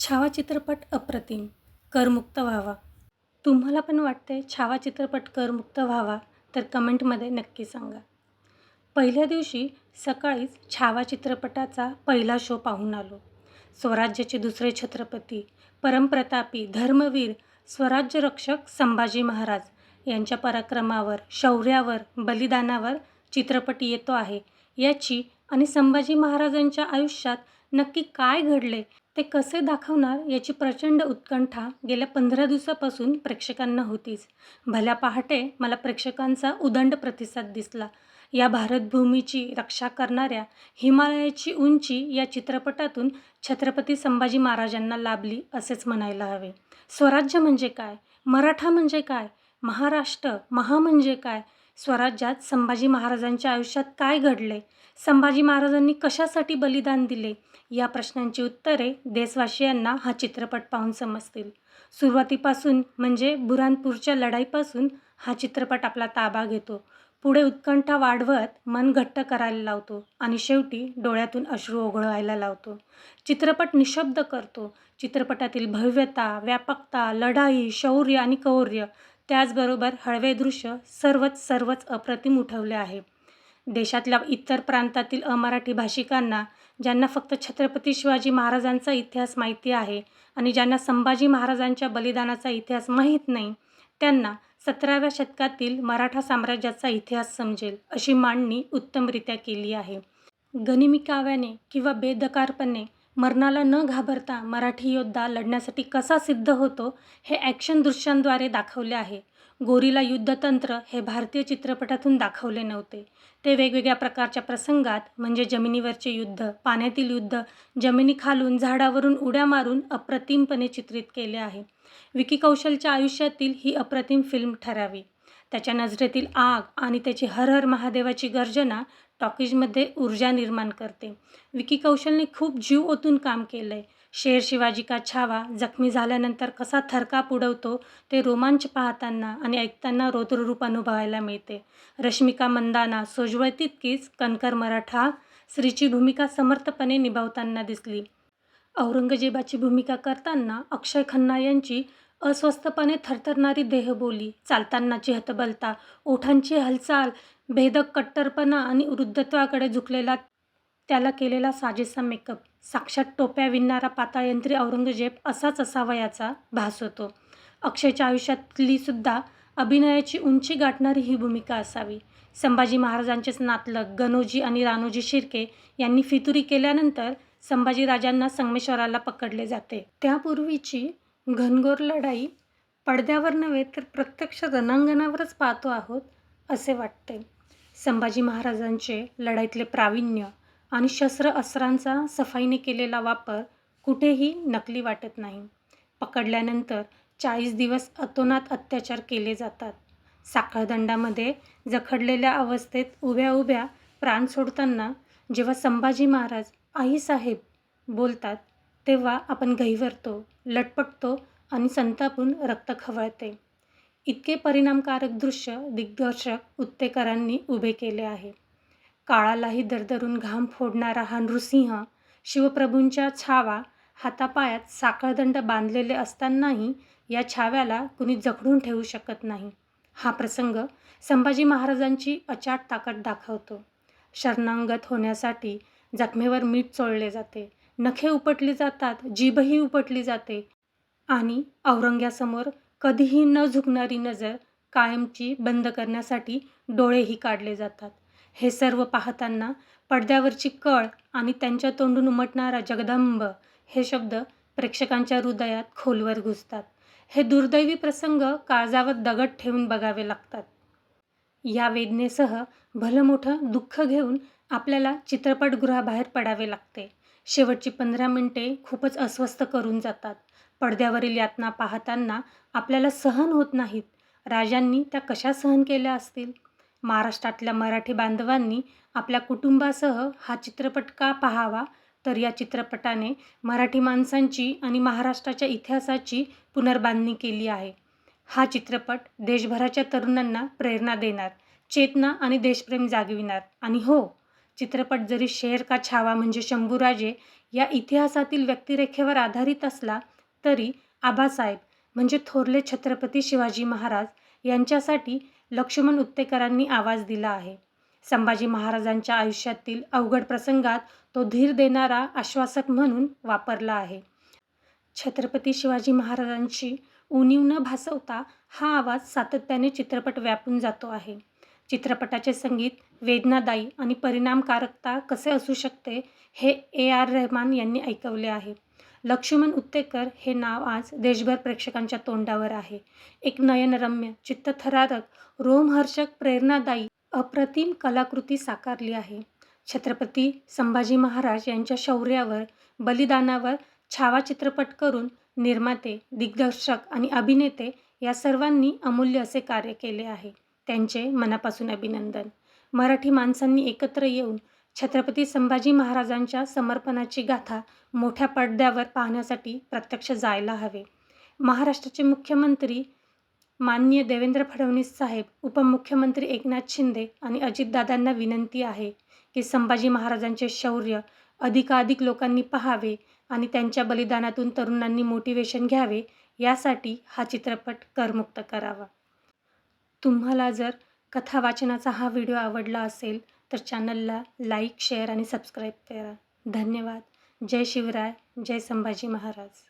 छावा चित्रपट अप्रतिम. करमुक्त व्हावा. तुम्हाला पण वाटते छावा चित्रपट करमुक्त व्हावा तर कमेंटमध्ये नक्की सांगा. पहिल्या दिवशी सकाळीच छावा चित्रपटाचा पहिला शो पाहून आलो. स्वराज्याचे दुसरे छत्रपती परमप्रतापी धर्मवीर स्वराज्यरक्षक संभाजी महाराज यांच्या पराक्रमावर शौर्यावर बलिदानावर चित्रपट येतो आहे. याची आणि संभाजी महाराजांच्या आयुष्यात नक्की काय घडले? ते कसे दाखवणार याची प्रचंड उत्कंठा गेल्या पंधरा दिवसापासून प्रेक्षकांना होतीच. भल्या पहाटे मला प्रेक्षकांचा उदंड प्रतिसाद दिसला. या भारतभूमीची रक्षा करणाऱ्या हिमालयाची उंची या चित्रपटातून छत्रपती संभाजी महाराजांना लाभली असेच म्हणायला हवे. स्वराज्य म्हणजे काय? मराठा म्हणजे काय? महाराष्ट्र महा म्हणजे काय? स्वराज्यात संभाजी महाराजांच्या आयुष्यात काय घडले? संभाजी महाराजांनी कशासाठी बलिदान दिले? या प्रश्नांची उत्तरे देशवासियांना हा चित्रपट पाहून समजतील. सुरुवातीपासून म्हणजे बुरानपूरच्या लढाईपासून हा चित्रपट आपला ताबा घेतो. पुढे उत्कंठा वाढवत मन घट्ट करायला लावतो आणि शेवटी डोळ्यातून अश्रू ओघळवायला लावतो. चित्रपट निशब्द करतो. चित्रपटातील भव्यता व्यापकता लढाई शौर्य आणि कौर्य त्याचबरोबर हळवे दृश्य सर्वच सर्वच अप्रतिम उठवले आहे. देशातल्या इतर प्रांतातील अमराठी भाषिकांना ज्यांना फक्त छत्रपती शिवाजी महाराजांचा इतिहास माहिती आहे आणि ज्यांना संभाजी महाराजांच्या बलिदानाचा इतिहास माहीत नाही त्यांना सतराव्या शतकातील मराठा साम्राज्याचा इतिहास समजेल अशी मांडणी उत्तमरित्या केली आहे. गनिमी काव्याने किंवा बेदकारपणे मरणाला न घाबरता मराठी योद्धा लढण्यासाठी कसा सिद्ध होतो हे ॲक्शन दृश्यांद्वारे दाखवले आहे. गोरीला युद्धतंत्र हे भारतीय चित्रपटातून दाखवले नव्हते. ते वेगवेगळ्या प्रकारच्या प्रसंगात म्हणजे जमिनीवरचे युद्ध पाण्यातील युद्ध जमिनीखालून झाडावरून उड्या मारून अप्रतिमपणे चित्रित केले आहे. विकी कौशलच्या आयुष्यातील ही अप्रतिम फिल्म ठरावी. त्याच्या नजरेतील आग आणि त्याची हर हर महादेवाची गर्जना टॉकीजमध्ये ऊर्जा निर्माण करते. विकी कौशलने खूप जीव ओतून काम केलं आहे शेर शिवाजी का छावा जखमी झाल्यानंतर कसा थरकाप उडवतो ते रोमांच पाहताना आणि ऐकताना रौद्ररूप अनुभवायला मिळते. रश्मिका मंदाना सोज्वळ तितकीच कणकर मराठा स्त्रीची भूमिका समर्थपणे निभावताना दिसली. औरंगजेबाची भूमिका करताना अक्षय खन्ना यांची अस्वस्थपणे थरथरणारी देहबोली चालतानाची हतबलता ओठांची हालचाल भेदक कट्टरपणा आणि वृद्धत्वाकडे झुकलेला त्याला केलेला साजेसा मेकअप साक्षात टोप्या विणणारा पाताळयंत्री औरंगजेब असाच असावयाचा भास होतो. अक्षयच्या आयुष्यातली सुद्धा अभिनयाची उंची गाठणारी ही भूमिका असावी. संभाजी महाराजांचेच नातलग गणोजी आणि रानोजी शिर्के यांनी फितुरी केल्यानंतर संभाजीराजांना संगमेश्वराला पकडले जाते. त्यापूर्वीची घनघोर लढाई पडद्यावर नव्हे तर प्रत्यक्ष रणांगणावरच पाहतो आहोत असे वाटते. संभाजी महाराजांचे लढाईतले प्रावीण्य आणि शस्त्र अस्त्रांचा सफाईने केलेला वापर कुठेही नकली वाटत नाही. पकडल्यानंतर चाळीस दिवस अतोनात अत्याचार केले जातात. साखळदंडामध्ये जखडलेल्या अवस्थेत उभ्या उभ्या प्राण सोडताना जेव्हा संभाजी महाराज आईसाहेब बोलतात तेव्हा आपण घैवरतो लटपटतो आणि संतापून रक्त खवळते. इतके परिणामकारक दृश्य दिग्दर्शक उत्तेकरांनी उभे केले आहे. काळालाही दरदरून घाम फोडणारा हा नृसिंह शिवप्रभूंच्या छावा हातापायात साखळदंड बांधलेले असतानाही या छाव्याला कुणी जखडून ठेवू शकत नाही. हा प्रसंग संभाजी महाराजांची अचाट ताकद दाखवतो. शरणांगत होण्यासाठी जखमेवर मीठ चोळले जाते. नखे उपटली जातात जीभही उपटली जाते आणि औरंग्यासमोर कधीही न झुकणारी नजर कायमची बंद करण्यासाठी डोळेही काढले जातात. हे सर्व पाहताना पडद्यावरची कळ आणि त्यांच्या तोंडून उमटणारा जगदंब हे शब्द प्रेक्षकांच्या हृदयात खोलवर घुसतात. हे दुर्दैवी प्रसंग काळजावर दगड ठेवून बघावे लागतात. या वेदनेसह भलं मोठं दुःख घेऊन आपल्याला चित्रपटगृहाबाहेर पडावे लागते. शेवटची पंधरा मिनटे खूपच अस्वस्थ करून जातात. पडद्यावरील यातना पाहताना आपल्याला सहन होत नाहीत. राजांनी त्या कशा सहन केल्या असतील? महाराष्ट्रातल्या मराठी बांधवांनी आपल्या कुटुंबासह हा चित्रपट का पाहावा? तर या चित्रपटाने मराठी माणसांची आणि महाराष्ट्राच्या इतिहासाची पुनर्बांधणी केली आहे. हा चित्रपट देशभराच्या तरुणांना प्रेरणा देणार चेतना आणि देशप्रेम जागविणार. आणि हो चित्रपट जरी शेर का छावा म्हणजे शंभूराजे या इतिहासातील व्यक्तिरेखेवर आधारित असला तरी आबासाहेब म्हणजे थोरले छत्रपती शिवाजी महाराज यांच्यासाठी लक्ष्मण उत्तेकरांनी आवाज दिला आहे. संभाजी महाराजांच्या आयुष्यातील अवघड प्रसंगात तो धीर देणारा आश्वासक म्हणून वापरला आहे. छत्रपती शिवाजी महाराजांची उणीव न भासवता हा आवाज सातत्याने चित्रपट व्यापून जातो आहे. चित्रपटाचे संगीत वेदनादायी आणि परिणामकारकता कसे असू शकते हे ए आर रहमान यांनी ऐकवले आहे. लक्ष्मण उत्तेकर हे नाव आज देशभर प्रेक्षकांच्या तोंडावर आहे. एक नयनरम्य चित्तथरारक रोमहर्षक प्रेरणादायी अप्रतिम कलाकृती साकारली आहे. छत्रपती संभाजी महाराज यांच्या शौर्यावर बलिदानावर छावा चित्रपट करून निर्माते दिग्दर्शक आणि अभिनेते या सर्वांनी अमूल्य असे कार्य केले आहे. त्यांचे मनापासून अभिनंदन. मराठी माणसांनी एकत्र येऊन छत्रपती संभाजी महाराजांच्या समर्पणाची गाथा मोठ्या पडद्यावर पाहण्यासाठी प्रत्यक्ष जायला हवे. महाराष्ट्राचे मुख्यमंत्री माननीय देवेंद्र फडणवीस साहेब उपमुख्यमंत्री एकनाथ शिंदे आणि अजितदादांना विनंती आहे की संभाजी महाराजांचे शौर्य अधिकाधिक लोकांनी पाहावे आणि त्यांच्या बलिदानातून तरुणांनी मोटिवेशन घ्यावे यासाठी हा चित्रपट करमुक्त करावा. तुम्हाला जर कथा वाचनाचा हा व्हिडिओ आवडला असेल तर चॅनलला लाईक शेअर आणि सबस्क्राईब करा. धन्यवाद. जय शिवराय. जय संभाजी महाराज.